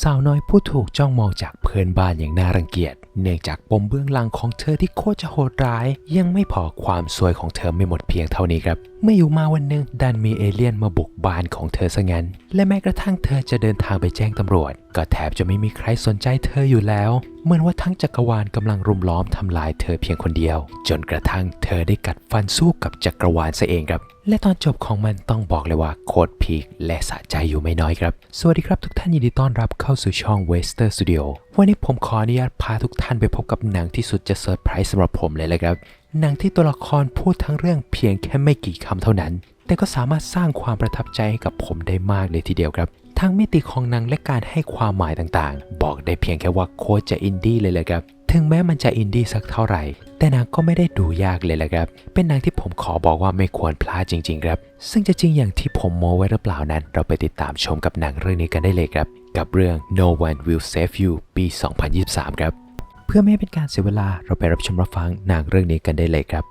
สาวน้อยผู้ถูกจ้องมองจากเพื่อนบ้านอย่างน่ารังเกียจ เนื่องจากปมเบื้องหลังของเธอที่โคตรจะโหดร้าย ยังไม่พอความซวยของเธอไม่หมดเพียงเท่านี้ครับเมื่ออยู่มาวันหนึ่งดันมีเอเลี่ยนมาบุกบ้านของเธอซะงั้น และแม้กระทั่งเธอจะเดินทางไปแจ้งตำรวจ ก็แทบจะไม่มีใครสนใจเธออยู่แล้ว เหมือนว่าทั้งจักรวาลกำลังรุมล้อมทำลายเธอเพียงคนเดียว จนกระทั่งเธอได้กัดฟันสู้กับจักรวาลซะเองครับ และตอนจบของมันต้องบอกเลยว่าโคตรพีคและสะใจอยู่ไม่น้อยครับ สวัสดีครับทุกท่านยินดีต้อนรับเข้าสู่ช่อง Wester Studio วันนี้ผมขออนุญาตพาทุกท่านไปพบกับหนังที่สุดจะเซอร์ไพรส์สำหรับผมเลยเลยครับ หนังที่ตัวละครพูดทั้งเรื่องเพียงแค่ไม่กี่คำเท่านั้น แต่ก็สามารถสร้างความประทับใจให้กับผมได้มากเลยทีเดียวครับ ทั้งมิติของหนังและการให้ความหมายต่างๆ บอกได้เพียงแค่ว่าโคตรจะอินดี้เลยเลยครับ ถึงแม้มันจะอินดี้สักเท่าไหร่ แต่หนังก็ไม่ได้ดูยากเลยแหละครับ เป็นหนังที่ผมขอบอกว่าไม่ควรพลาดจริง ๆ ครับ ซึ่งจะจริงอย่างที่ผมโม้ไว้หรือเปล่านั้น เราไปติดตามชมกับหนังเรื่องนี้กันได้เลยครับ กับเรื่อง No One Will Save You ปี 2023 ครับ เพื่อไม่ให้เป็นการเสียเวลาเราไปรับชมรับฟังหนังเรื่องนี้กันได้เลยครับ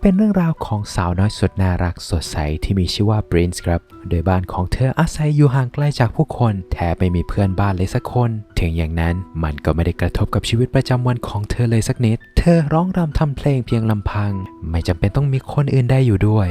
เป็นเรื่องราวของสาวน้อยสุดน่ารักสดใสที่มีชื่อว่าบรินส์ครับ โดยบ้านของเธออาศัยอยู่ห่างไกลจากผู้คน แทบไม่มีเพื่อนบ้านเลยสักคน ถึงอย่างนั้นมันก็ไม่ได้กระทบกับชีวิตประจำวันของเธอเลยสักนิด เธอร้องรำทำเพลงเพียงลำพัง ไม่จำเป็นต้องมีคนอื่นได้อยู่ด้วย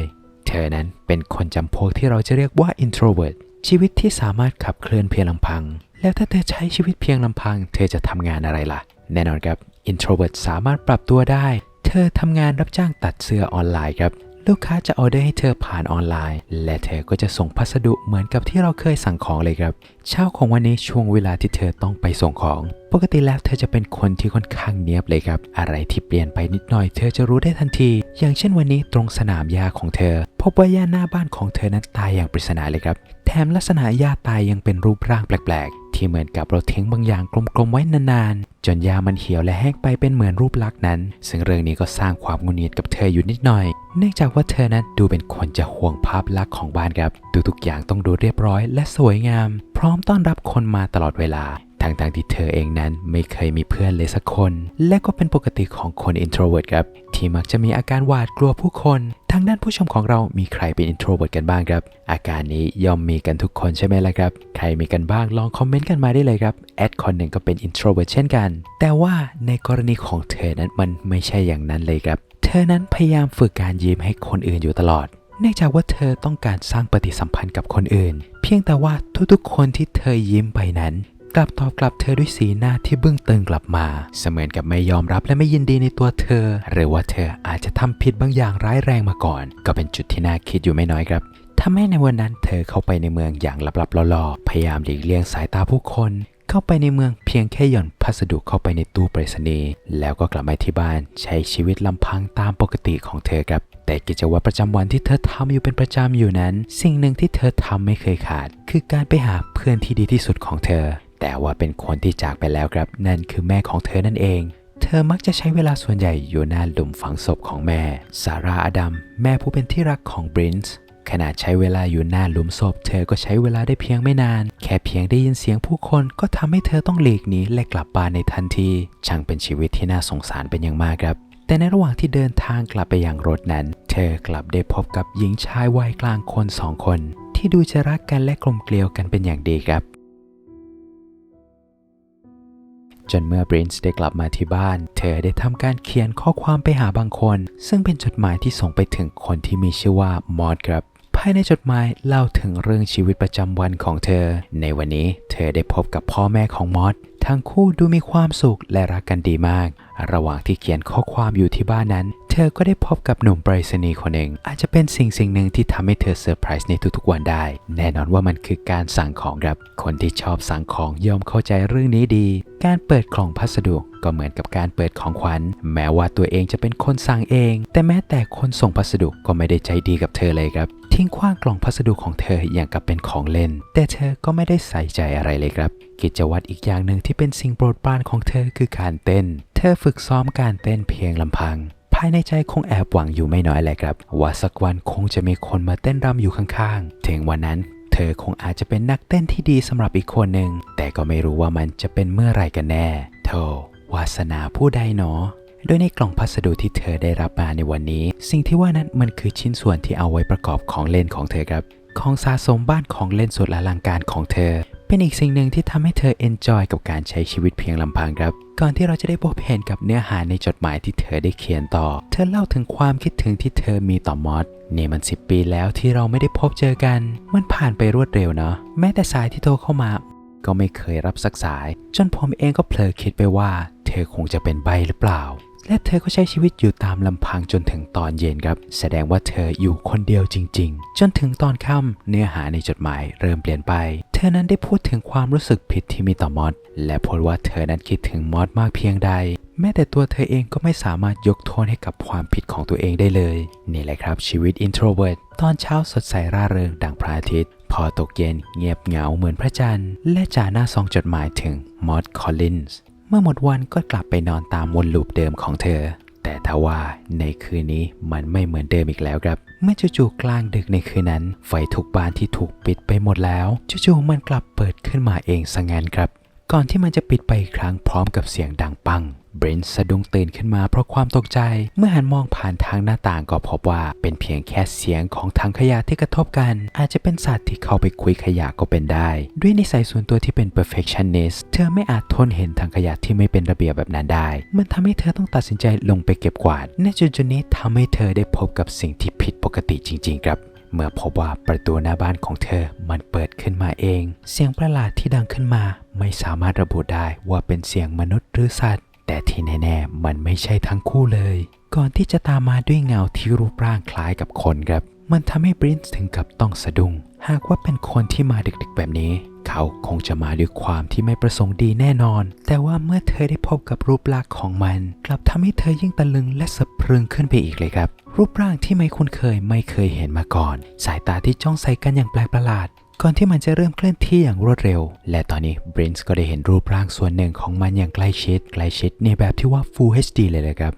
เธอนั้นเป็นคนจำพวกที่เราจะเรียกว่า introvert ชีวิตที่สามารถขับเคลื่อนเพียงลำพัง แล้วถ้าเธอใช้ชีวิตเพียงลำพัง เธอจะทำงานอะไรล่ะ แน่นอนครับ introvert สามารถปรับตัวได้ เธอทำงานรับจ้างตัดเสื้อออนไลน์ครับ ลูกค้าจะออเดอร์ให้เธอผ่านออนไลน์ และเธอก็จะส่งพัสดุเหมือนกับที่เราเคยสั่งของเลยครับ เช้าของวันนี้ช่วงเวลาที่เธอต้องไปส่งของ ปกติแล้วเธอจะเป็นคนที่ค่อนข้างเนียบเลยครับ อะไรที่เปลี่ยนไปนิดหน่อย เธอจะรู้ได้ทันที อย่างเช่นวันนี้ตรงสนามหญ้าของเธอ พบว่าหญ้าหน้าบ้านของเธอนั้นตายอย่างปริศนาเลยครับ แถมลักษณะหญ้าตายยังเป็นรูปร่างแปลก ที่เหมือนกับเราทิ้งบางอย่างกลมๆไว้นานๆ จนหญ้ามันเหี่ยวและแห้งไปเป็นเหมือนรูปลักษณ์นั้น ซึ่งเรื่องนี้ก็สร้างความงุนงิดกับเธออยู่นิดหน่อย เนื่องจากว่าเธอนั้นดูเป็นคนจะห่วงภาพลักษณ์ของบ้านครับดูทุกอย่างต้องดูเรียบร้อยและสวยงาม พร้อมต้อนรับคนมาตลอดเวลา ทั้งๆที่เธอเองนั้นไม่เคยมีเพื่อนเลยสักคน และก็เป็นปกติของคน introvert ครับ ที่มักจะมีอาการหวาดกลัวผู้คนทางด้านผู้ชมของเรามีใครเป็น introvert กันบ้างครับ อาการนี้ย่อมมีกันทุกคนใช่ไหมล่ะครับ ใครมีกันบ้างลองคอมเมนต์กันมาได้เลยครับ แอดคนหนึ่งก็เป็น introvert เช่นกัน แต่ว่าในกรณีของเธอนั้นมันไม่ใช่อย่างนั้นเลยครับ เธอนั้นพยายามฝึกการยิ้มให้คนอื่นอยู่ตลอด เนื่องจากว่าเธอต้องการสร้างปฏิสัมพันธ์กับคนอื่น เพียงแต่ว่าทุกๆคนที่เธอยิ้มไปนั้น กลับตอบกลับเธอด้วยสีหน้าที่บึ้งตึงกลับมา เสมือนกับไม่ยอมรับและไม่ยินดีในตัวเธอ หรือว่าเธออาจจะทำผิดบางอย่างร้ายแรงมาก่อน ก็เป็นจุดที่น่าคิดอยู่ไม่น้อยครับทำให้ในวันนั้นเธอเข้าไปในเมืองอย่างลับๆล่อๆพยายามหลีกเลี่ยงสายตาผู้คน เข้าไปในเมืองเพียงแค่หย่อนพัสดุเข้าไปในตู้ไปรษณีย์แล้วก็กลับมาที่บ้านใช้ชีวิตลำพังตามปกติของเธอครับ แต่กิจวัตรประจำวันที่เธอทำอยู่เป็นประจำอยู่นั้น สิ่งหนึ่งที่เธอทำไม่เคยขาด คือการไปหาเพื่อนที่ดีที่สุดของเธอ แต่ว่าเป็นคนที่จากไปแล้วครับ นั่นคือแม่ของเธอนั่นเอง เธอมักจะใช้เวลาส่วนใหญ่อยู่หน้าหลุมฝังศพของแม่ ซาร่าอดัม แม่ผู้เป็นที่รักของบรินซ์ขณะใช้เวลาอยู่หน้าหลุมศพ เธอก็ใช้เวลาได้เพียงไม่นาน แค่เพียงได้ยินเสียงผู้คนก็ทำให้เธอต้องหลีกหนีและกลับบ้านในทันทีช่างเป็นชีวิตที่น่าสงสารเป็นอย่างมากครับ แต่ในระหว่างที่เดินทางกลับไปยังรถนั้น เธอกลับได้พบกับหญิงชายวัยกลางคนสองคน ที่ดูจะรักกันและกลมเกลียวกันเป็นอย่างดีครับ จนเมื่อบรินส์ได้กลับมาที่บ้าน เธอได้ทำการเขียนข้อความไปหาบางคน ซึ่งเป็นจดหมายที่ส่งไปถึงคนที่มีชื่อว่ามอดครับภายในจดหมายเล่าถึงเรื่องชีวิตประจำวันของเธอ ในวันนี้เธอได้พบกับพ่อแม่ของมอดทั้งคู่ดูมีความสุขและรักกันดีมาก ระหว่างที่เขียนข้อความอยู่ที่บ้านนั้น เธอก็ได้พบกับหนุ่มไปรษณีย์คนหนึ่งอาจจะเป็นสิ่งสิ่งหนึ่งที่ทำให้เธอเซอร์ไพรส์ในทุกๆวันได้ แน่นอนว่ามันคือการสั่งของครับ คนที่ชอบสั่งของย่อมเข้าใจเรื่องนี้ดี การเปิดกล่องพัสดุก็เหมือนกับการเปิดของขวัญ แม้ว่าตัวเองจะเป็นคนสั่งเอง แต่แม้แต่คนส่งพัสดุก็ไม่ได้ใจดีกับเธอเลยครับ ทิ้งขว้างกล่องพัสดุของเธออย่างกับเป็นของเล่น แต่เธอก็ไม่ได้ใส่ใจอะไรเลยครับ กิจวัตรอีกอย่างหนึ่งที่เป็นสิ่งโปรดปรานของเธอคือการเต้น เธอฝึกซ้อมการเต้นเพียงลำพังายในใจคงแอบหวังอยู่ไม่น้อยแหละครับ ว่าสักวันคงจะมีคนมาเต้นรำอยู่ข้างๆ ถึงวันนั้นเธอคงอาจจะเป็นนักเต้นที่ดีสำหรับอีกคนหนึ่ง แต่ก็ไม่รู้ว่ามันจะเป็นเมื่อไรกันแน่โธ่วาสนาผู้ใดหนอโดยในกล่องพัสดุที่เธอได้รับมาในวันนี้ สิ่งที่ว่านั้นมันคือชิ้นส่วนที่เอาไว้ประกอบของเล่นของเธอครับ ของสะสมบ้านของเล่นสุดอลังการของเธอ เป็นอีกสิ่งหนึ่งที่ทำให้เธอเอนจอยกับการใช้ชีวิตเพียงลำพังครับ ก่อนที่เราจะได้พบเห็นกับเนื้อหาในจดหมายที่เธอได้เขียนต่อ เธอเล่าถึงความคิดถึงที่เธอมีต่อมอสนี่มันสิปีแล้วที่เราไม่ได้พบเจอกัน มันผ่านไปรวดเร็วเนาะแม้แต่สายที่โทรเข้ามา ก็ไม่เคยรับสักสาย จนผมเองก็เผลอคิดไปว่า เธอคงจะเป็นใบหรือเปล่า และเธอก็ใช้ชีวิตอยู่ตามลำพังจนถึงตอนเย็นครับ แสดงว่าเธออยู่คนเดียวจริง ๆ จนถึงตอนค่ำเนื้อหาในจดหมายเริ่มเปลี่ยนไป ธอนั้นได้พูดถึงความรู้สึกผิดที่มีต่อมอสและพูดว่าเธอนั้นคิดถึงมอสมากเพียงใด แม้แต่ตัวเธอเองก็ไม่สามารถยกโทษให้กับความผิดของตัวเองได้เลย นี่แหละครับชีวิต introvert ตอนเช้าสดใสร่าเริงดังพระอาทิตย์พอตกเย็นเงียบเหงาเหมือนพระจันทร์ และจ่าหน้าซองจดหมายถึงมอสคอลลินส์เมื่อหมดวันก็กลับไปนอนตามวนลูปเดิมของเธอ แต่ทว่าในคืนนี้มันไม่เหมือนเดิมอีกแล้วครับ เมื่อจู่ๆกลางดึกในคืนนั้น ไฟทุกบานที่ถูกปิดไปหมดแล้วจู่ๆมันกลับเปิดขึ้นมาเองซะงั้นครับ ก่อนที่มันจะปิดไปอีกครั้งพร้อมกับเสียงดังปัง เบรนท์สะดุ้งตื่นขึ้นมาเพราะความตกใจ เมื่อหันมองผ่านทางหน้าต่างก็พบว่าเป็นเพียงแค่เสียงของถังขยะที่กระทบกัน อาจจะเป็นสัตว์ที่เข้าไปคุยขยะก็เป็นได้ ด้วยนิสัยส่วนตัวที่เป็น perfectionist เธอไม่อาจทนเห็นถังขยะที่ไม่เป็นระเบียบแบบนั้นได้ มันทำให้เธอต้องตัดสินใจลงไปเก็บกวาดในจุดๆนี้ทำให้เธอได้พบกับสิ่งที่ผิดปกติจริง ๆ ครับ เมื่อพบว่าประตูหน้าบ้านของเธอมันเปิดขึ้นมาเอง เสียงประหลาดที่ดังขึ้นมาไม่สามารถระบุได้ว่าเป็นเสียงมนุษย์หรือสัตว์ แต่ที่แน่ๆ มันไม่ใช่ทั้งคู่เลย ก่อนที่จะตามมาด้วยเงาที่รูปร่างคล้ายกับคนครับ มันทำให้บรินซ์ถึงกับต้องสะดุ้ง หากว่าเป็นคนที่มาดึกๆแบบนี้ เขาคงจะมาด้วยความที่ไม่ประสงค์ดีแน่นอน แต่ว่าเมื่อเธอได้พบกับรูปลักษณ์ของมัน กลับทำให้เธอยิ่งตะลึงและสะพรึงขึ้นไปอีกเลยครับ รูปร่างที่ไม่คุ้นเคยไม่เคยเห็นมาก่อน สายตาที่จ้องใส่กันอย่างแปลกประหลาด ก่อนที่มันจะเริ่มเคลื่อนที่อย่างรวดเร็ว และตอนนี้บรินซ์ก็ได้เห็นรูปร่างส่วนหนึ่งของมันอย่างใกล้ชิด ใกล้ชิดในแบบที่ว่า Full HD เลยเลยครับ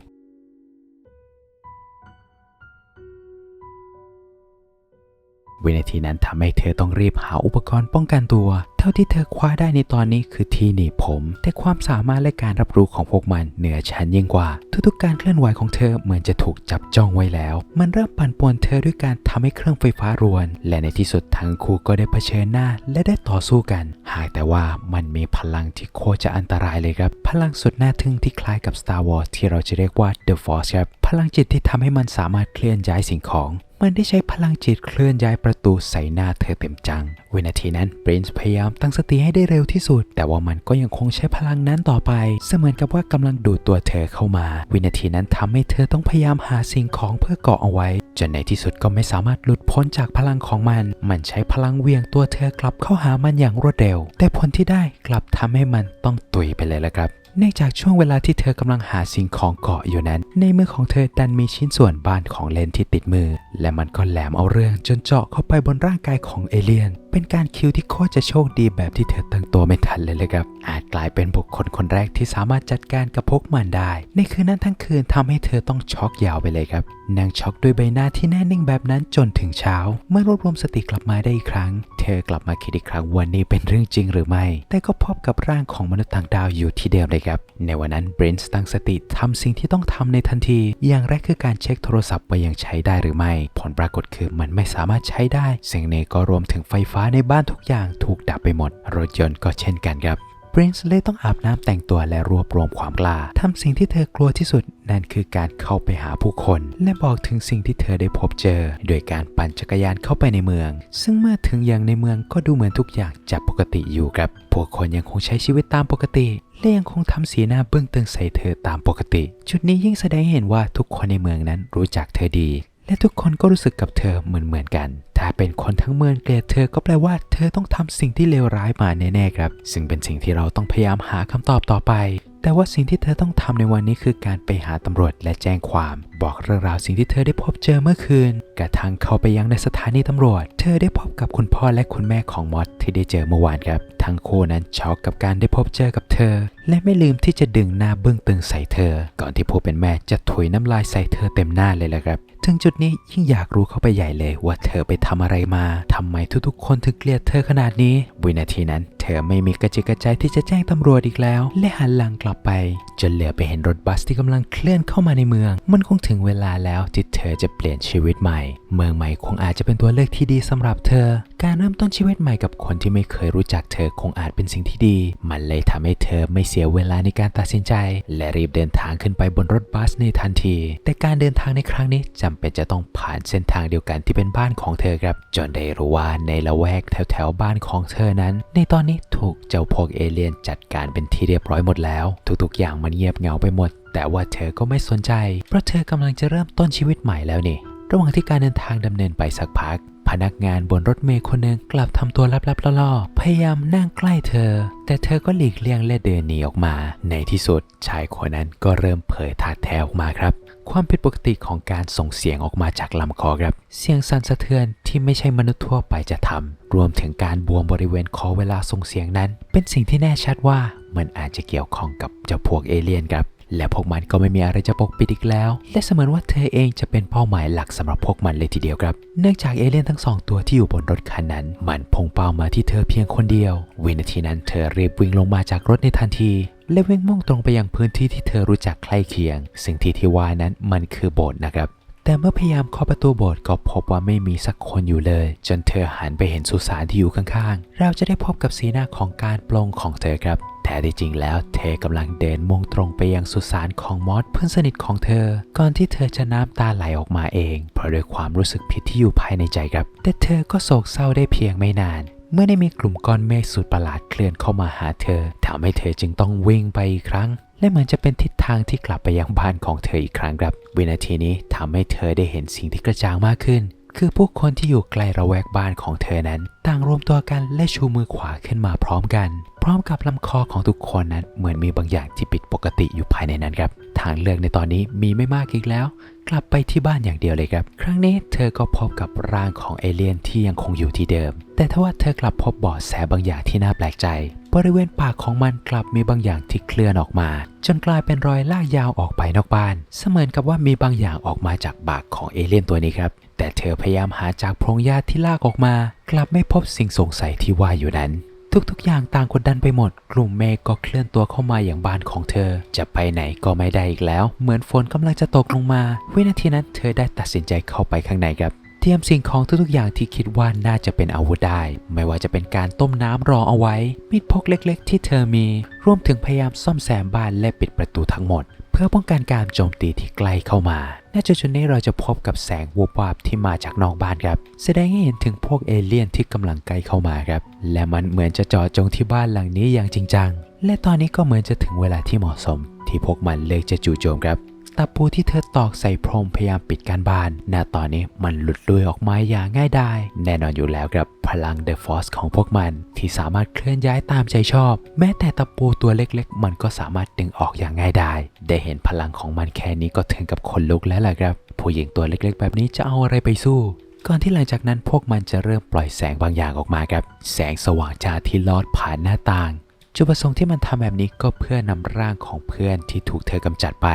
วินาทีนั้นทำให้เธอต้องรีบหาอุปกรณ์ป้องกันตัว เท่าที่เธอคว้าได้ในตอนนี้คือที่หนีบผม แต่ความสามารถและการรับรู้ของพวกมันเหนือชั้นยิ่งกว่า ทุกๆการเคลื่อนไหวของเธอเหมือนจะถูกจับจ้องไว้แล้ว มันเริ่มปั่นป่วนเธอด้วยการทำให้เครื่องไฟฟ้ารวน และในที่สุดทั้งคู่ก็ได้เผชิญหน้าและได้ต่อสู้กัน หากแต่ว่ามันมีพลังที่โคตรจะอันตรายเลยครับ พลังสุดน่าทึ่งที่คล้ายกับ Star Wars ที่เราจะเรียกว่า The Force ครับพลังจิตที่ทำให้มันสามารถเคลื่อนย้ายสิ่งของมันได้ใช้พลังจิตเคลื่อนย้ายประตูใส่หน้าเธอเต็มจัง วินาทีนั้นปรินซ์พยายามตั้งสติให้ได้เร็วที่สุด แต่ว่ามันก็ยังคงใช้พลังนั้นต่อไป เสมือนกับว่ากำลังดูดตัวเธอเข้ามา วินาทีนั้นทำให้เธอต้องพยายามหาสิ่งของเพื่อเกาะเอาไว้ จนในที่สุดก็ไม่สามารถหลุดพ้นจากพลังของมัน มันใช้พลังเวียงตัวเธอกลับเข้าหามันอย่างรวดเร็ว แต่ผลที่ได้กลับทำให้มันต้องตุยไปเลยละครับเนื่องจากช่วงเวลาที่เธอกำลังหาสิ่งของเกาะอยู่นั้น ในมือของเธอดันมีชิ้นส่วนบ้านของเลนที่ติดมือ และมันก็แหลมเอาเรื่องจนเจาะเข้าไปบนร่างกายของเอเลียน เป็นการคิวที่โคตรจะโชคดีแบบที่เธอตั้งตัวไม่ทันเลยเลยครับ อาจกลายเป็นบุคคลคนแรกที่สามารถจัดการกับพวกมันได้ ในคืนนั้นทั้งคืนทำให้เธอต้องช็อกยาวไปเลยครับนางช็อกด้วยใบหน้าที่แน่นิ่งแบบนั้นจนถึงเช้า เมื่อรวบรวมสติกลับมาได้อีกครั้ง เธอกลับมาคิดอีกครั้งวันนี้เป็นเรื่องจริงหรือไม่ แต่ก็พบกับร่างของมนุษย์ต่างดาวอยู่ที่เดิมเลยครับ ในวันนั้นเบรนซ์ตั้งสติทำสิ่งที่ต้องทำในทันที อย่างแรกคือการเช็คโทรศัพท์ว่ายังใช้ได้หรือไม่ ผลปรากฏคือมันไม่สามารถใช้ได้ สิ่งนี้ก็รวมถึงไฟฟ้าในบ้านทุกอย่างถูกดับไปหมด รถยนต์ก็เช่นกันครับบรินซ์เลยต้องอาบน้ำแต่งตัวและรวบรวมความกล้าทำสิ่งที่เธอกลัวที่สุด นั่นคือการเข้าไปหาผู้คน และบอกถึงสิ่งที่เธอได้พบเจอ โดยการปั่นจักรยานเข้าไปในเมือง ซึ่งเมื่อถึงยังในเมืองก็ดูเหมือนทุกอย่างจะปกติอยู่ครับพวกคนยังคงใช้ชีวิตตามปกติและยังคงทำสีหน้าเบื้องตึงใส่เธอตามปกติ จุดนี้ยิ่งแสดงให้เห็นว่าทุกคนในเมืองนั้นรู้จักเธอดี และทุกคนก็รู้สึกกับเธอเหมือนเหมือนๆกัน ถ้าเป็นคนทั้งเมืองเกลียดเธอก็แปลว่าเธอต้องทำสิ่งที่เลวร้ายมาแน่ๆครับ ซึ่งเป็นสิ่งที่เราต้องพยายามหาคำตอบต่อไป แต่ว่าสิ่งที่เธอต้องทำในวันนี้คือการไปหาตำรวจและแจ้งความ บอกเรื่องราวสิ่งที่เธอได้พบเจอเมื่อคืน กระทั่งเข้าไปยังในสถานีตำรวจ เธอได้พบกับคุณพ่อและคุณแม่ของมอสที่ได้เจอเมื่อวานครับ ทั้งคู่นั้นช็อกกับการได้พบเจอกับเธอ และไม่ลืมที่จะดึงหน้าเบื้องตึงใส่เธอ ก่อนที่ผู้เป็นแม่จะถุยน้ำลายใส่เธอเต็มหน้าเลยละครับ ถึงจุดนี้ยิ่งอยากรู้เข้าไปใหญ่เลยว่าเธอไปทำอะไรมาทำไมทุกๆ คนถึงเกลียดเธอขนาดนี้ วินาทีนั้น เธอไม่มีกระจิกกระใจที่จะแจ้งตำรวจอีกแล้ว และหันหลังกลับไป จนเหลือไปเห็นรถบัสที่กำลังเคลื่อนเข้ามาในเมือง มันคงถึงเวลาแล้วที่เธอจะเปลี่ยนชีวิตใหม่ เมืองใหม่คงอาจจะเป็นตัวเลือกที่ดีสำหรับเธอ การเริ่มต้นชีวิตใหม่กับคนที่ไม่เคยรู้จักเธอคงอาจเป็นสิ่งที่ดี มันเลยทำให้เธอไม่เสียเวลาในการตัดสินใจ และรีบเดินทางขึ้นไปบนรถบัสในทันที แต่การเดินทางในครั้งนี้จำเป็นจะต้องผ่านเส้นทางเดียวกันที่เป็นบ้านของเธอครับ จนได้รู้ว่าในละแวกแถวแถวๆบ้านของเธอนั้น ในตอนนี้ถูกเจ้าพวกเอเลี่ยนจัดการเป็นที่เรียบร้อยหมดแล้ว ทุกๆ อย่างมันเงียบเหงาไปหมดแต่ว่าเธอก็ไม่สนใจ เพราะเธอกำลังจะเริ่มต้นชีวิตใหม่แล้วนี่ ระหว่างที่การเดินทางดำเนินไปสักพัก พนักงานบนรถเมล์คนหนึ่งกลับทำตัวลับๆล่อๆพยายามนั่งใกล้เธอ แต่เธอก็หลีกเลี่ยงและเดินหนีออกมา ในที่สุดชายคนนั้นก็เริ่มเผยถาดแท้ออกมาครับความผิดปกติของการส่งเสียงออกมาจากลำคอครับ เสียงสั่นสะเทือนที่ไม่ใช่มนุษย์ทั่วไปจะทำ รวมถึงการบวมบริเวณคอเวลาส่งเสียงนั้น เป็นสิ่งที่แน่ชัดว่ามันอาจจะเกี่ยวข้องกับเจ้าพวกเอเลี่ยนครับ และพวกมันก็ไม่มีอะไรจะปกปิดอีกแล้ว และเสมือนว่าเธอเองจะเป็นเป้าหมายหลักสำหรับพวกมันเลยทีเดียวครับ เนื่องจากเอเลี่ยนทั้งสองตัวที่อยู่บนรถคันนั้น มันพุ่งเป้ามาที่เธอเพียงคนเดียว วินาทีนั้นเธอรีบวิ่งลงมาจากรถในทันที และวิ่งมุ่งตรงไปยังพื้นที่ที่เธอรู้จักใกล้เคียง สิ่งที่ที่ว่านั้นมันคือโบสถ์นะครับ แต่เมื่อพยายามเคาะประตูโบสถ์ก็พบว่าไม่มีสักคนอยู่เลย จนเธอหันไปเห็นสุสานที่อยู่ข้างๆ เราจะได้พบกับสีหน้าของการปลงของเธอครับแท้ที่จริงแล้วเธอกำลังเดินมุ่งตรงไปยังสุสานของมอสเพื่อนสนิทของเธอ ก่อนที่เธอจะน้ำตาไหลออกมาเอง เพราะด้วยความรู้สึกผิดที่อยู่ภายในใจครับ แต่เธอก็โศกเศร้าได้เพียงไม่นาน เมื่อได้มีกลุ่มก้อนเมฆสุดประหลาดเคลื่อนเข้ามาหาเธอทำให้เธอจึงต้องวิ่งไปอีกครั้ง และเหมือนจะเป็นทิศทางที่กลับไปยังบ้านของเธออีกครั้งครับ วินาทีนี้ทำให้เธอได้เห็นสิ่งที่กระจ่างมากขึ้น คือผู้คนที่อยู่ใกล้ระแวกบ้านของเธอนั้น ต่างรวมตัวกันและชูมือขวาขึ้นมาพร้อมกัน พร้อมกับลำคอของทุกคนนั้นเหมือนมีบางอย่างที่ผิดปกติอยู่ภายในนั้นครับ ทางเลือกในตอนนี้มีไม่มากอีกแล้ว กลับไปที่บ้านอย่างเดียวเลยครับ ครั้งนี้เธอก็พบกับร่างของเอเลี่ยนที่ยังคงอยู่ที่เดิม แต่ทว่าเธอกลับพบเบาะแสบางอย่างที่น่าแปลกใจ บริเวณปากของมันกลับมีบางอย่างที่เคลื่อนออกมา จนกลายเป็นรอยลากยาวออกไปนอกบ้าน เสมือนกับว่ามีบางอย่างออกมาจากปากของเอเลี่ยนตัวนี้ครับแต่เธอพยายามหาจากโพรงหญ้าที่ลากออกมา กลับไม่พบสิ่งสงสัยที่ว่าอยู่นั้น ทุกๆ อย่างต่างกดดันไปหมด กลุ่มเมฆก็เคลื่อนตัวเข้ามาอย่างบ้านของเธอ จะไปไหนก็ไม่ได้อีกแล้ว เหมือนฝนกำลังจะตกลงมา วินาทีนั้นเธอได้ตัดสินใจเข้าไปข้างในครับเตรียมสิ่งของทุกๆอย่างที่คิดว่าน่าจะเป็นอาวุธได้ ไม่ว่าจะเป็นการต้มน้ำรอเอาไว้ มีดพกเล็กๆ ที่เธอมี รวมถึงพยายามซ่อมแซมบ้านและปิดประตูทั้งหมด เพื่อป้องกันการโจมตีที่ใกล้เข้ามาณจุดจุดนี้เราจะพบกับแสงวูบวาบที่มาจากนอกบ้านครับ แสดงให้เห็นถึงพวกเอเลี่ยนที่กำลังใกล้เข้ามาครับ และมันเหมือนจะจาะจงที่บ้านหลังนี้อย่างจริงจัง และตอนนี้ก็เหมือนจะถึงเวลาที่เหมาะสม ที่พวกมันเลือกจะจู่โจมครับ ตะปูที่เธอตอกใส่พรมพยายามปิดการบานณตอนนี้มันหลุดลุยออกมาอย่างง่ายดายแน่นอนอยู่แล้วครับพลังเดอะฟอสของพวกมัน ที่สามารถเคลื่อนย้ายตามใจชอบ แม้แต่ตะปูตัวเล็กๆ มันก็สามารถดึงออกอย่างง่ายดายได้เห็นพลังของมันแค่นี้ก็ถึงกับขนลุกแล้วล่ะครับ ผู้หญิงตัวเล็กๆ แบบนี้จะเอาอะไรไปสู้ก่อนที่หลังจากนั้นพวกมันจะเริ่มปล่อยแสงบางอย่างออกมาครับ แสงสว่างจ้าที่ลอดผ่านหน้าต่าง จุดประสงค์ที่มันทำแบบนี้ก็เพื่อนำร่างของเพื่อนที่ถูกเธอกำจัดไป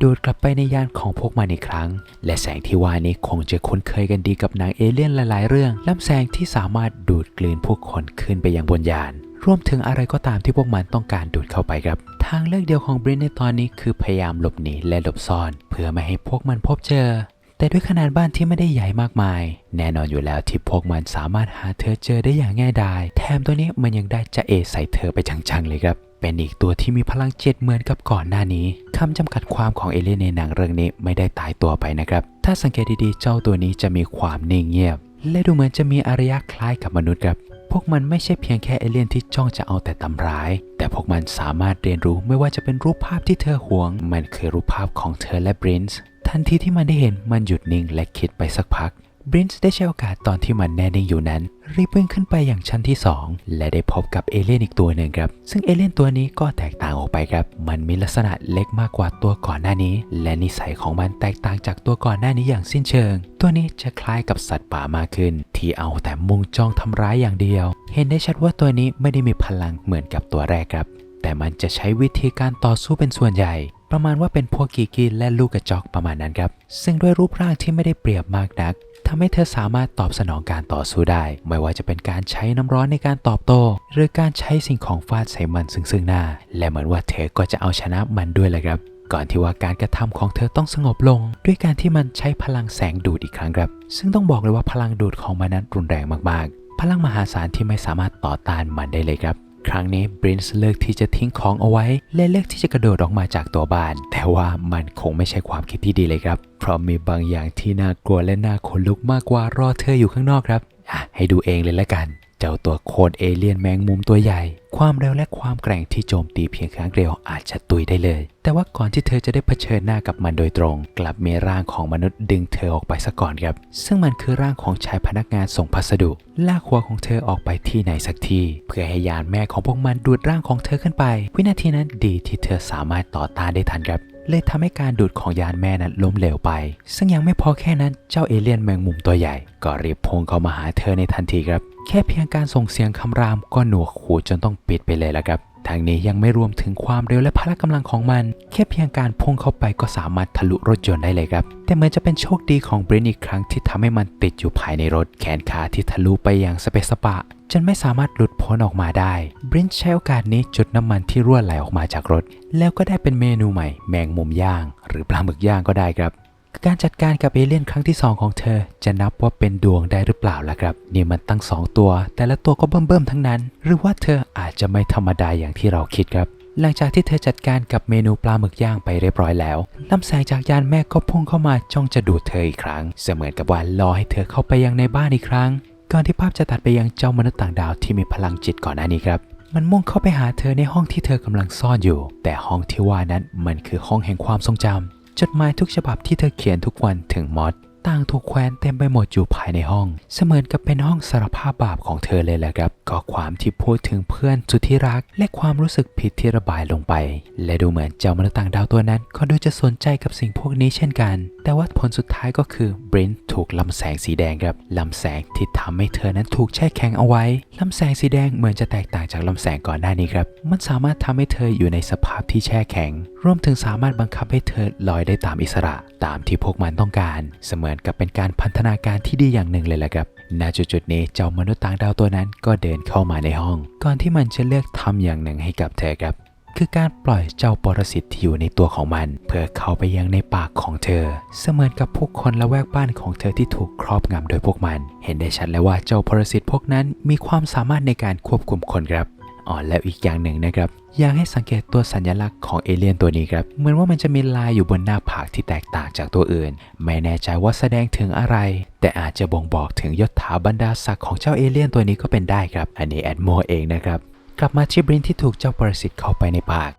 ดูดกลับไปในย่านของพวกมันอีกครั้ง และแสงที่ว่านี้คงจะคุ้นเคยกันดีกับหนังเอเลี่ยนหลาย ๆ เรื่องลำแสงที่สามารถดูดกลืนผู้คนขึ้นไปยังบนยานรวมถึงอะไรก็ตามที่พวกมันต้องการดูดเข้าไปครับ ทางเลือกเดียวของบรินในตอนนี้คือพยายามหลบหนีและหลบซ่อน เพื่อไม่ให้พวกมันพบเจอ แต่ด้วยขนาดบ้านที่ไม่ได้ใหญ่มากมาย แน่นอนอยู่แล้วที่พวกมันสามารถหาเธอเจอได้อย่างง่ายดาย แถมตัวนี้มันยังได้จะเอใส่เธอไปจังๆเลยครับ เป็นอีกตัวที่มีพลังเจ็ดเหมือนกับก่อนหน้านี้คำจำกัดความของเอเลนในหนังเรื่องนี้ไม่ได้ตายตัวไปนะครับ ถ้าสังเกตดีๆ เจ้าตัวนี้จะมีความนิ่งเงียบ และดูเหมือนจะมีอารยะคล้ายกับมนุษย์ครับพวกมันไม่ใช่เพียงแค่เอเลี่ยนที่จ้องจะเอาแต่ทำร้าย แต่พวกมันสามารถเรียนรู้ไม่ว่าจะเป็นรูปภาพที่เธอหวง มันคือรูปภาพของเธอและบรินซ์ ทันทีที่มันได้เห็นมันหยุดนิ่งและคิดไปสักพักบรินซ์ได้ใช้โอกาสตอนที่มันแน่นิ่งอยู่นั้น รีบวิ่งขึ้นไปอย่างชั้นที่ 2 และได้พบกับเอเลี่ยนอีกตัวหนึ่งครับ ซึ่งเอเลี่ยนตัวนี้ก็แตกต่างออกไปครับ มันมีลักษณะเล็กมากกว่าตัวก่อนหน้านี้ และนิสัยของมันแตกต่างจากตัวก่อนหน้านี้อย่างสิ้นเชิง ตัวนี้จะคล้ายกับสัตว์ป่ามากขึ้น ที่เอาแต่มุ่งจ้องทำร้ายอย่างเดียว เห็นได้ชัดว่าตัวนี้ไม่ได้มีพลังเหมือนกับตัวแรกครับ แต่มันจะใช้วิธีการต่อสู้เป็นส่วนใหญ่ ประมาณว่าเป็นพวกกีกีและลูกกระจอกประมาณนั้นครับ ซึ่งด้วยรูปร่างที่ไม่ได้เปรียบมากนักทำให้เธอสามารถตอบสนองการต่อสู้ได้ ไม่ว่าจะเป็นการใช้น้ำร้อนในการตอบโต้ หรือการใช้สิ่งของฟาดใส่มันซึ่งซึ่งหน้า และเหมือนว่าเธอก็จะเอาชนะมันด้วยแหละครับ ก่อนที่ว่าการกระทำของเธอต้องสงบลง ด้วยการที่มันใช้พลังแสงดูดอีกครั้งครับ ซึ่งต้องบอกเลยว่าพลังดูดของมันนั้นรุนแรงมากๆ พลังมหาศาลที่ไม่สามารถต่อต้านมันได้เลยครับ ครั้งนี้บรินซ์เลือกที่จะทิ้งของเอาไว้และเลือกที่จะกระโดดออกมาจากตัวบ้าน แต่ว่ามันคงไม่ใช่ความคิดที่ดีเลยครับ เพราะมีบางอย่างที่น่ากลัวและน่าขนลุกมากกว่ารอเธออยู่ข้างนอกครับอะให้ดูเองเลยละกัน เจ้าตัวโคนเอเลี่ยนแมงมุมตัวใหญ่ ความเร็วและความแกร่งที่โจมตีเพียงครั้งเดียวอาจจะตุยได้เลย แต่ว่าก่อนที่เธอจะได้เผชิญหน้ากับมันโดยตรง กลับมีร่างของมนุษย์ดึงเธอออกไปซะก่อนครับ ซึ่งมันคือร่างของชายพนักงานส่งพัสดุ ลากหัวของเธอออกไปที่ไหนสักที่ เพื่อให้ยานแม่ของพวกมันดูดร่างของเธอขึ้นไป วินาทีนั้นดีที่เธอสามารถต่อต้านได้ทันครับ เลยทำให้การดูดของยานแม่นั้นล้มเหลวไป ซึ่งยังไม่พอแค่นั้นเจ้าเอเลี่ยนแมงมุมตัวใหญ่ ก็รีบพุ่งเข้ามาหาเธอในทันทีครับ แค่เพียงการส่งเสียงคำรามก็หนวกหูจนต้องปิดไปเลยละครับ ทางนี้ยังไม่รวมถึงความเร็วและพละกำลังของมัน แค่เพียงการพุ่งเข้าไปก็สามารถทะลุรถยนต์ได้เลยครับ แต่เหมือนจะเป็นโชคดีของบรินอีกครั้งที่ทำให้มันติดอยู่ภายในรถ แขนขาที่ทะลุไปอย่างสเปซสปะ จนไม่สามารถหลุดพ้นออกมาได้บรินใช้โอกาสนี้จุดน้ำมันที่รั่วไหลออกมาจากรถ แล้วก็ได้เป็นเมนูใหม่ แมงมุมย่าง หรือปลาหมึกย่างก็ได้ครับ การจัดการกับเอเลี่ยนครั้งที่ 2 ของเธอ จะนับว่าเป็นดวงได้หรือเปล่าล่ะครับ นี่มันตั้ง 2 ตัว แต่ละตัวก็เบิ่มๆทั้งนั้น หรือว่าเธออาจจะไม่ธรรมดาอย่างที่เราคิดครับ หลังจากที่เธอจัดการกับเมนูปลาหมึกย่างไปเรียบร้อยแล้วลำแสงจากยานแม่ก็พุ่งเข้ามาจ้องจะดูดเธออีกครั้ง เสมือนกับว่ารอให้เธอเข้าไปยังในบ้านอีกครั้ง ก่อนที่ภาพจะตัดไปยังเจ้ามนุษย์ต่างดาวที่มีพลังจิตก่อนหน้านี้ครับมันมุ่งเข้าไปหาเธอในห้องที่เธอกำลังซ่อนอยู่ แต่ห้องที่ว่านั้นมันคือห้องแห่งความทรงจำ จดหมายทุกฉบับที่เธอเขียนทุกวันถึงมอส ต่างถูกแขวนเต็มไปหมดอยู่ภายในห้อง เสมือนกับเป็นห้องสารภาพบาปของเธอเลยแหละครับ ก็ความที่พูดถึงเพื่อนสุดที่รัก และความรู้สึกผิดที่ระบายลงไป และดูเหมือนเจ้ามนุษย์ต่างดาวตัวนั้นก็ดูจะสนใจกับสิ่งพวกนี้เช่นกัน แต่ว่าผลสุดท้ายก็คือบรินถูกลำแสงสีแดงครับลำแสงที่ทำให้เธอนั้นถูกแช่แข็งเอาไว้ลำแสงสีแดงเหมือนจะแตกต่างจากลำแสงก่อนหน้านี้ครับ มันสามารถทำให้เธออยู่ในสภาพที่แช่แข็ง รวมถึงสามารถบังคับให้เธอลอยได้ตามอิสระ ตามที่พวกมันต้องการเสมือนกับเป็นการพันธนาการที่ดีอย่างหนึ่งเลยแหละครับ ณ จุดๆนี้เจ้ามนุษย์ต่างดาวตัวนั้นก็เดินเข้ามาในห้อง ก่อนที่มันจะเลือกทำอย่างหนึ่งให้กับเธอครับ คือการปล่อยเจ้าปรสิตที่อยู่ในตัวของมัน เพื่อเข้าไปยังในปากของเธอ เสมือนกับผู้คนละแวกบ้านของเธอที่ถูกครอบงำโดยพวกมัน เห็นได้ชัดแล้วว่าเจ้าปรสิตพวกนั้นมีความสามารถในการควบคุมคนครับ อ๋อแล้วอีกอย่างหนึ่งนะครับ อยากให้สังเกตตัวสัญลักษณ์ของเอเลี่ยนตัวนี้ครับ เหมือนว่ามันจะมีลายอยู่บนหน้าผากที่แตกต่างจากตัวอื่น ไม่แน่ใจว่าแสดงถึงอะไร แต่อาจจะบ่งบอกถึงยศถาบรรดาศักดิ์ของเจ้าเอเลี่ยนตัวนี้ก็เป็นได้ครับ อันนี้แอดโมเองนะครับ กลับมาที่บรินที่ถูกเจ้าปรสิตเข้าไปในปาก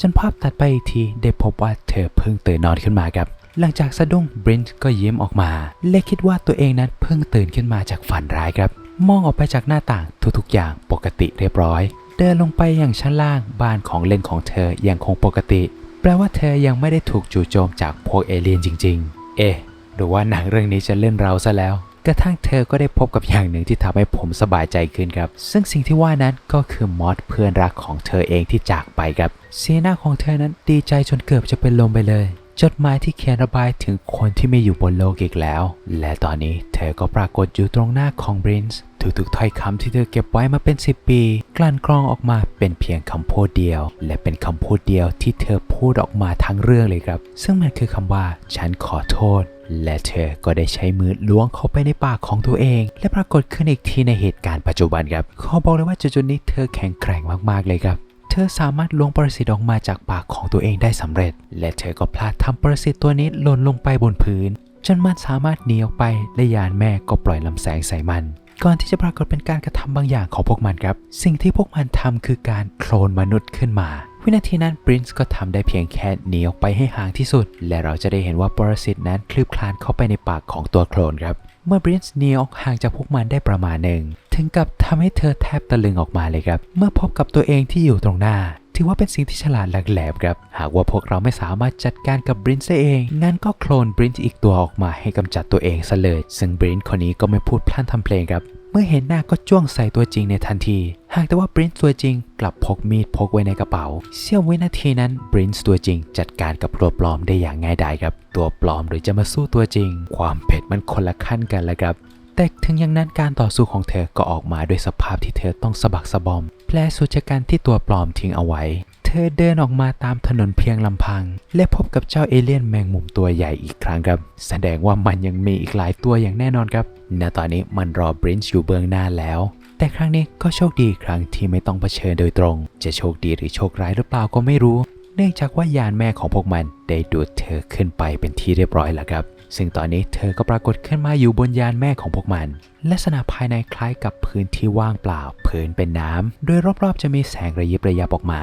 จนภาพตัดไปอีกทีได้พบว่าเธอเพิ่งตื่นนอนขึ้นมาครับ หลังจากสะดุ้งบรินก็ยิ้มออกมา และคิดว่าตัวเองนั้นเพิ่งตื่นขึ้นมาจากฝันร้ายครับ มองออกไปจากหน้าต่างทุกๆอย่างปกติเรียบร้อย เดินลงไปอย่างชั้นล่างบ้านของเล่นของเธอยังคงปกติ แปลว่าเธอยังไม่ได้ถูกจู่โจมจากพวกเอเลี่ยนจริง ๆ เอ๊ะหรือว่าหนังเรื่องนี้จะเล่นเราซะแล้ว กระทั่งเธอก็ได้พบกับอย่างหนึ่งที่ทำให้ผมสบายใจขึ้นครับ ซึ่งสิ่งที่ว่านั้นก็คือมอสเพื่อนรักของเธอเองที่จากไปครับสีหน้าของเธอนั้นดีใจจนเกือบจะเป็นลมไปเลย จดหมายที่เขียนระบายถึงคนที่ไม่อยู่บนโลกอีกแล้ว และตอนนี้เธอก็ปรากฏอยู่ตรงหน้าของบรินซ์ทุกๆถ้อยคำที่เธอเก็บไว้มาเป็น 10 ปี กลั่นกรองออกมาเป็นเพียงคำพูดเดียว และเป็นคำพูดเดียวที่เธอพูดออกมาทั้งเรื่องเลยครับ ซึ่งมันคือคำว่า ฉันขอโทษ และเธอก็ได้ใช้มือล้วงเข้าไปในปากของตัวเอง และปรากฏขึ้นอีกทีในเหตุการณ์ปัจจุบันครับขอบอกเลยว่าจุดๆนี้เธอแข็งแกร่งมากๆเลยครับ เธอสามารถลวงปรสิตออกมาจากปากของตัวเองได้สำเร็จ และเธอก็พลาดทำปรสิตตัวนี้หล่นลงไปบนพื้น จนมันสามารถหนีออกไปและยานแม่ก็ปล่อยลำแสงใส่มัน ก่อนที่จะปรากฏเป็นการกระทำบางอย่างของพวกมันครับ สิ่งที่พวกมันทำคือการโคลนมนุษย์ขึ้นมาวินาทีนั้นปรินซ์ก็ทำได้เพียงแค่หนีออกไปให้ห่างที่สุด และเราจะได้เห็นว่าปรสิตนั้นคลืบคลานเข้าไปในปากของตัวโคลนครับ เมื่อบรินซ์หนีออกห่างจากพวกมันได้ประมาณหนึ่ง ถึงกับทำให้เธอแทบตะลึงออกมาเลยครับ เมื่อพบกับตัวเองที่อยู่ตรงหน้า ถือว่าเป็นสิ่งที่ฉลาดหลักแหลมครับ หากว่าพวกเราไม่สามารถจัดการกับบรินซ์ได้เองงั้นก็โคลนบรินซ์อีกตัวออกมาให้กำจัดตัวเองซะเลยซึ่งบรินซ์คนนี้ก็ไม่พูดพลั่นทำเพลงครับเมื่อเห็นหน้าก็จ้วงใส่ตัวจริงในทันที หากแต่ว่าบรินซ์ตัวจริง กลับพกมีดพกไว้ในกระเป๋า เสี้ยววินาทีนั้นบรินซ์ตัวจริง จัดการกับตัวปลอมได้อย่างง่ายดายครับ ตัวปลอมหรือจะมาสู้ตัวจริง ความเผ็ดมันคนละขั้นกันแหละครับ แต่ถึงอย่างนั้นการต่อสู้ของเธอก็ออกมาด้วยสภาพที่เธอต้องสะบักสะบอม แผลสุชะกันที่ตัวปลอมทิ้งเอาไว้ เธอเดินออกมาตามถนนเพียงลำพัง และพบกับเจ้าเอเลี่ยนแมงมุมตัวใหญ่อีกครั้งครับ แสดงว่ามันยังมีอีกหลายตัวอย่างแน่นอนครับณตอนนี้มันรอบรินช์อยู่เบื้องหน้าแล้ว แต่ครั้งนี้ก็โชคดีครั้งที่ไม่ต้องเผชิญโดยตรง จะโชคดีหรือโชคร้ายหรือเปล่าก็ไม่รู้ เนื่องจากว่ายานแม่ของพวกมันได้ดูดเธอขึ้นไปเป็นที่เรียบร้อยแล้วครับ ซึ่งตอนนี้เธอก็ปรากฏขึ้นมาอยู่บนยานแม่ของพวกมัน ลักษณะภายในคล้ายกับพื้นที่ว่างเปล่าพื้นเป็นน้ำโดยรอบๆ จะมีแสงระยิบระยับออกมา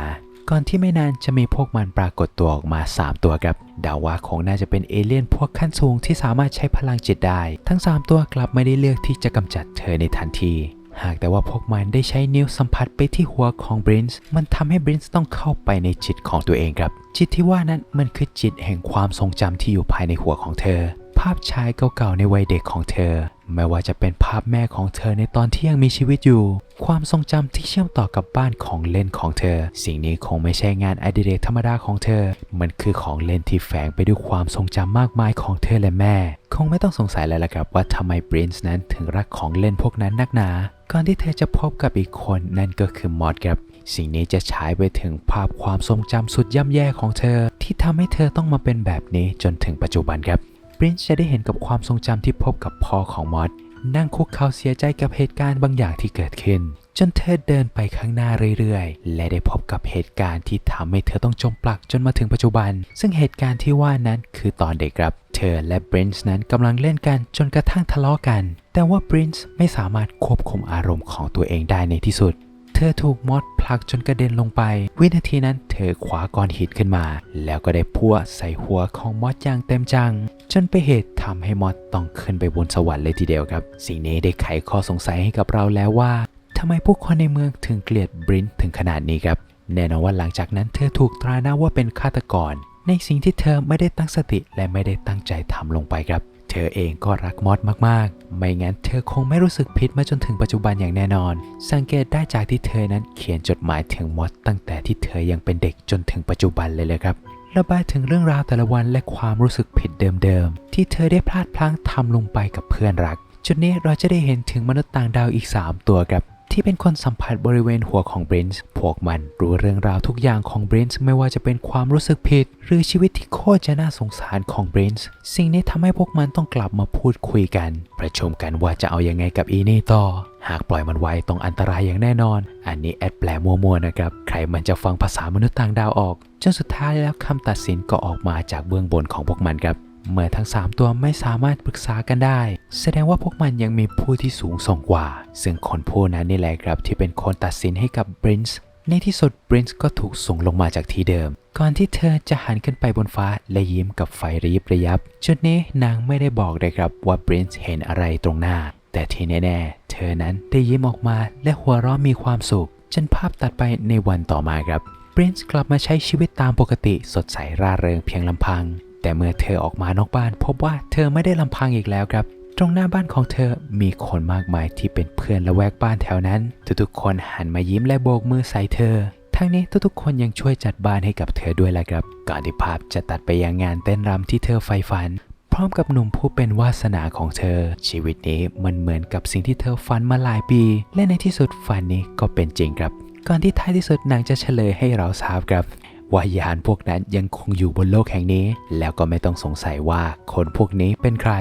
ก่อนที่ไม่นานจะมีพวกมันปรากฏตัวออกมา 3 ตัวครับเดาว่าคงน่าจะเป็นเอเลี่ยนพวกขั้นสูงที่สามารถใช้พลังจิตได้ ทั้ง 3 ตัวกลับไม่ได้เลือกที่จะกำจัดเธอในทันที หากแต่ว่าพวกมันได้ใช้นิ้วสัมผัสไปที่หัวของบรินซ์มันทำให้บรินซ์ต้องเข้าไปในจิตของตัวเองครับ จิตที่ว่านั้นมันคือจิตแห่งความทรงจำที่อยู่ภายในหัวของเธอ ภาพชายเก่าๆในวัยเด็กของเธอ ไม่ว่าจะเป็นภาพแม่ของเธอในตอนที่ยังมีชีวิตอยู่ ความทรงจำที่เชื่อมต่อกับบ้านของเล่นของเธอ สิ่งนี้คงไม่ใช่งานอดิเรกธรรมดาของเธอ มันคือของเล่นที่แฝงไปด้วยความทรงจำมากมายของเธอและแม่ คงไม่ต้องสงสัยแล้วล่ะครับว่าทำไมบรินซ์นั้นถึงรักของเล่นพวกนั้นนักหนา ก่อนที่เธอจะพบกับอีกคนนั่นก็คือมอดครับ สิ่งนี้จะฉายไปถึงภาพความทรงจำสุดย่ำแย่ของเธอ ที่ทำให้เธอต้องมาเป็นแบบนี้จนถึงปัจจุบันครับปรินซ์จะได้เห็นกับความทรงจำที่พบกับพ่อของมอดนั่งคุกเข่าเสียใจกับเหตุการณ์บางอย่างที่เกิดขึ้น จนเธอเดินไปข้างหน้าเรื่อยๆ และได้พบกับเหตุการณ์ที่ทำให้เธอต้องจมปลักจนมาถึงปัจจุบัน ซึ่งเหตุการณ์ที่ว่านั้นคือตอนเด็กครับ เธอและเบรนซ์นั้นกำลังเล่นกันจนกระทั่งทะเลาะกัน แต่ว่าเบรนซ์ไม่สามารถควบคุมอารมณ์ของตัวเองได้ในที่สุดเธอถูกมอดผลักจนกระเด็นลงไป วินาทีนั้นเธอขวาก้อนหินขึ้นมา แล้วก็ได้พั่วใส่หัวของมอดอย่างเต็มจัง จนไปเหตุทำให้มอดต้องขึ้นไปบนสวรรค์เลยทีเดียวครับ สิ่งนี้ได้ไขข้อสงสัยให้กับเราแล้วว่า ทำไมผู้คนในเมืองถึงเกลียดบรินถึงขนาดนี้ครับ แน่นอนว่าหลังจากนั้นเธอถูกตราหน้าว่าเป็นฆาตกร ในสิ่งที่เธอไม่ได้ตั้งสติและไม่ได้ตั้งใจทำลงไปครับ เธอเองก็รักมอดมากๆ ไม่งั้นเธอคงไม่รู้สึกผิดมาจนถึงปัจจุบันอย่างแน่นอน สังเกตได้จากที่เธอนั้นเขียนจดหมายถึงมอดตั้งแต่ที่เธอยังเป็นเด็กจนถึงปัจจุบันเลยเลยครับระบายถึงเรื่องราวแต่ละวันและความรู้สึกผิดเดิมๆ ที่เธอได้พลาดพลั้งทำลงไปกับเพื่อนรัก จุดนี้เราจะได้เห็นถึงมนุษย์ต่างดาวอีก 3 ตัวครับ ที่เป็นคนสัมผัสบริเวณหัวของเบรนซ์พวกมันรู้เรื่องราวทุกอย่างของเบรนซ์ไม่ว่าจะเป็นความรู้สึกผิด หรือชีวิตที่โคตรจะน่าสงสารของเบรนซ์สิ่งนี้ทำให้พวกมันต้องกลับมาพูดคุยกัน ประชุมกันว่าจะเอายังไงกับอีนี่ต่อ หากปล่อยมันไว้ต้องอันตรายอย่างแน่นอน อันนี้แอดแปลมัวๆนะครับ ใครมันจะฟังภาษามนุษย์ต่างดาวออกจนสุดท้ายแล้วคำตัดสินก็ออกมาจากเบื้องบนของพวกมันครับ เมื่อทั้ง 3 ตัวไม่สามารถปรึกษากันได้ แสดงว่าพวกมันยังมีผู้ที่สูงส่งกว่า ซึ่งคนผู้นั้นนี่แหละครับที่เป็นคนตัดสินให้กับบรินซ์ในที่สุดบรินซ์ก็ถูกส่งลงมาจากที่เดิม ก่อนที่เธอจะหันขึ้นไปบนฟ้าและยิ้มกับไฟระยิบระยับ จุดนี้นางไม่ได้บอกเลยครับว่าบรินซ์เห็นอะไรตรงหน้า แต่ที่แน่ๆ เธอนั้นได้ยิ้มออกมาและหัวเราะมีความสุขจนภาพตัดไปในวันต่อมาครับบรินซ์กลับมาใช้ชีวิตตามปกติสดใสร่าเริงเพียงลำพัง แต่เมื่อเธอออกมานอกบ้าน พบว่าเธอไม่ได้ลำพังอีกแล้วครับ ตรงหน้าบ้านของเธอมีคนมากมายที่เป็นเพื่อนและแวกบ้านแถวนั้น ทุกๆคนหันมายิ้มและโบกมือใส่เธอ ทั้งนี้ทุกๆคนยังช่วยจัดบ้านให้กับเธอด้วยแหละครับก่อนที่ภาพจะตัดไปยังงานเต้นรำที่เธอใฝ่ฝันพร้อมกับหนุ่มผู้เป็นวาสนาของเธอ ชีวิตนี้มันเหมือนกับสิ่งที่เธอฝันมาหลายปี และในที่สุดฝันนี้ก็เป็นจริงครับ ก่อนที่ท้ายที่สุดนางจะเฉลยให้เราทราบครับ ว่ายานพวกนั้นยังคงอยู่บนโลกแห่งนี้ แล้วก็ไม่ต้องสงสัยว่าคนพวกนี้เป็นใคร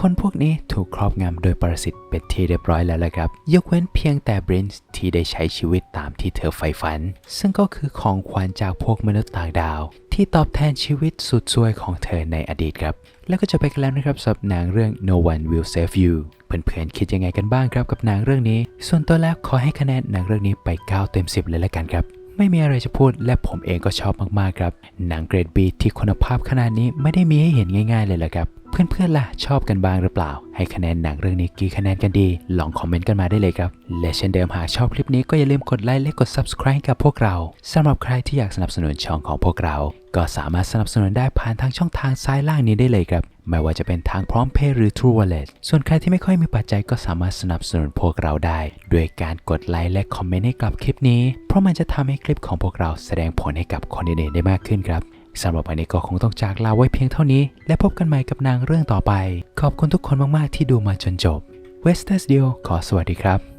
คนพวกนี้ถูกครอบงำโดยปรสิตเป็นที่เรียบร้อยแล้วละครับ ยกเว้นเพียงแต่บรินซ์ที่ได้ใช้ชีวิตตามที่เธอใฝ่ฝัน ซึ่งก็คือของขวัญจากพวกมนุษย์ต่างดาว ที่ตอบแทนชีวิตสุดซวยของเธอในอดีตครับ แล้วก็จะไปกันแล้วนะครับสำหรับหนังเรื่อง No One Will Save You เพื่อนๆคิดยังไงกันบ้างครับกับหนังเรื่องนี้ ส่วนตัวแล้วขอให้คะแนนหนังเรื่องนี้ไป 9 เต็ม 10 เลยละกันครับ ไม่มีอะไรจะพูดและผมเองก็ชอบมากๆครับ หนังเกรดบีที่คุณภาพขนาดนี้ไม่ได้มีให้เห็นง่ายๆเลยละครับ เพื่อนๆล่ะชอบกันบ้างหรือเปล่า ให้คะแนนหนังเรื่องนี้กี่คะแนนกันดี ลองคอมเมนต์กันมาได้เลยครับ และเช่นเดิมหากชอบคลิปนี้ก็อย่าลืมกดไลค์และกด subscribe ให้กับพวกเราสำหรับใครที่อยากสนับสนุนช่องของพวกเรา ก็สามารถสนับสนุนได้ผ่านทางช่องทางซ้ายล่างนี้ได้เลยครับ ไม่ว่าจะเป็นทางพร้อมเพย์หรือ True Wallet ส่วนใครที่ไม่ค่อยมีปัจจัยก็สามารถสนับสนุนพวกเราได้ ด้วยการกดไลค์และคอมเมนต์ให้กับคลิปนี้ เพราะมันจะทำให้คลิปของพวกเราแสดงผลให้กับคนอื่นๆได้มากขึ้นครับสำหรับวันนี้ก็คงต้องจากลาไว้เพียงเท่านี้ และพบกันใหม่กับนางเรื่องต่อไป ขอบคุณทุกคนมากๆที่ดูมาจนจบ Western Deal ขอสวัสดีครับ